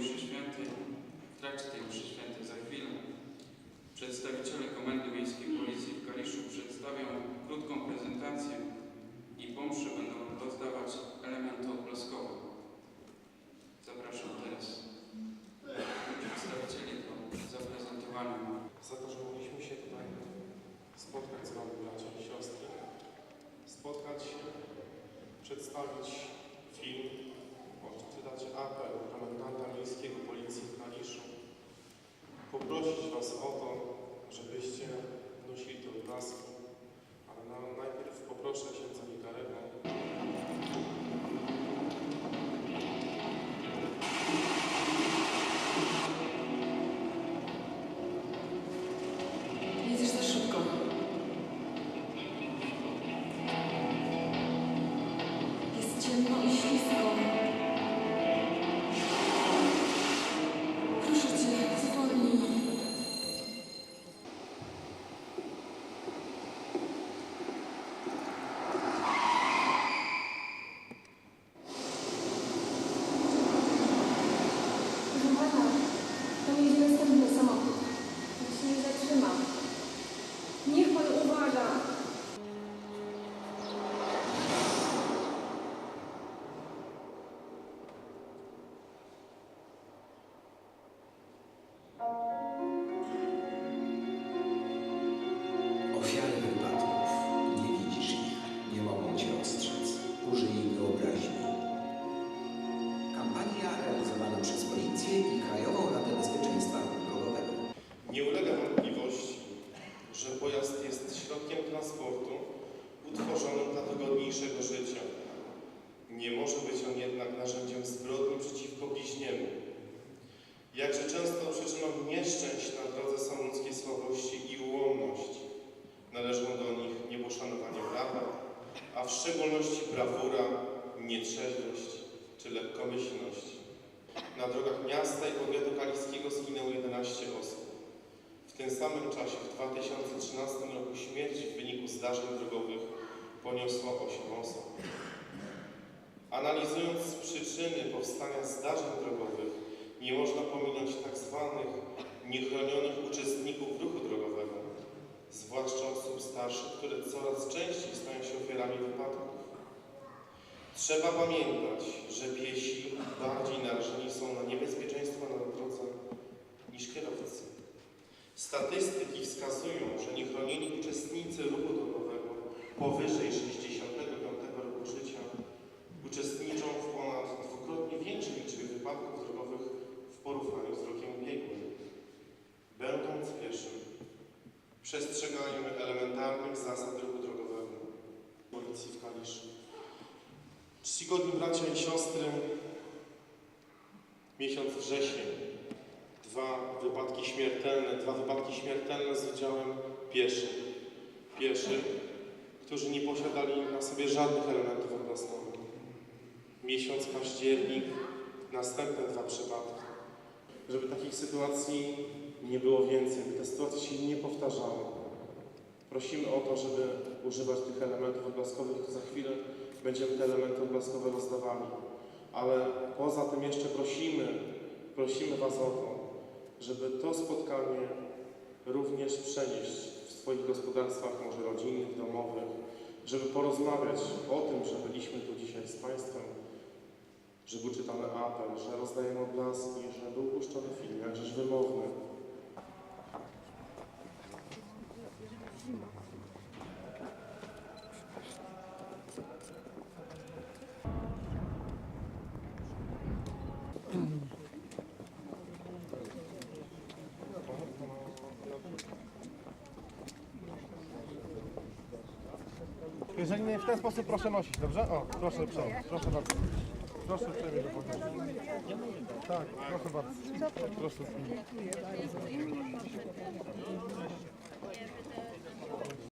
mszy świętej, w trakcie tej mszy świętej za chwilę przedstawiciele Komendy Miejskiej Policji w Kaliszu przedstawią krótką prezentację i po mszy będą rozdawać elementy odblaskowe. Zapraszam teraz przedstawicieli do zaprezentowania. za to, że mogliśmy się tutaj spotkać z Wami, bracia i siostry. Spotkać się, przedstawić film, wydać apel komendanta miejskiego policji w Kaliszu. Poprosić Was o to, żebyście nosili te odblaski, ale na, najpierw poproszę księdza Wikarego, ciemno i Nie może być on jednak narzędziem zbrodni przeciwko bliźniemu. Jakże często przyczyną nieszczęść na drodze są ludzkie słabości i ułomność. Należą do nich nieposzanowanie prawa, a w szczególności brawura, nietrzeźwość czy lekkomyślność. Na drogach miasta i powiatu kaliskiego zginęło 11 osób. W tym samym czasie, w 2013 roku, śmierć w wyniku zdarzeń drogowych poniosło 8 osób. Analizując przyczyny powstania zdarzeń drogowych, nie można pominąć tak zwanych niechronionych uczestników ruchu drogowego, zwłaszcza osób starszych, które coraz częściej stają się ofiarami wypadków. Trzeba pamiętać, że piesi bardziej narażeni są na niebezpieczeństwa na drodze niż kierowcy. Statystyki wskazują, że niechronieni uczestnicy ruchu drogowego powyżej 65 elementarnych zasad ruchu drogowego. Policji w Kaliszu. Czcigodni bracia i siostry, miesiąc wrzesień, dwa wypadki śmiertelne, dwa wypadki śmiertelne z udziałem pieszych. Pieszych, którzy nie posiadali na sobie żadnych elementów odblaskowych. Miesiąc październik, następne dwa przypadki. Żeby takich sytuacji nie było więcej, by te sytuacje się nie powtarzały. Prosimy o to, żeby używać tych elementów odblaskowych. Za chwilę będziemy te elementy odblaskowe rozdawali. Ale poza tym jeszcze prosimy, prosimy Was o to, żeby to spotkanie również przenieść w swoich gospodarstwach, może rodzinnych, domowych, żeby porozmawiać o tym, że byliśmy tu dzisiaj z Państwem, że był czytany apel, że rozdajemy odblaski, że był puszczony film, jakżeż wymowny. Jeżeli nie w ten sposób, proszę nosić, dobrze? O, proszę uprzejmie, proszę bardzo. Proszę uprzejmie do podnoszenia. Tak, proszę bardzo. Proszę.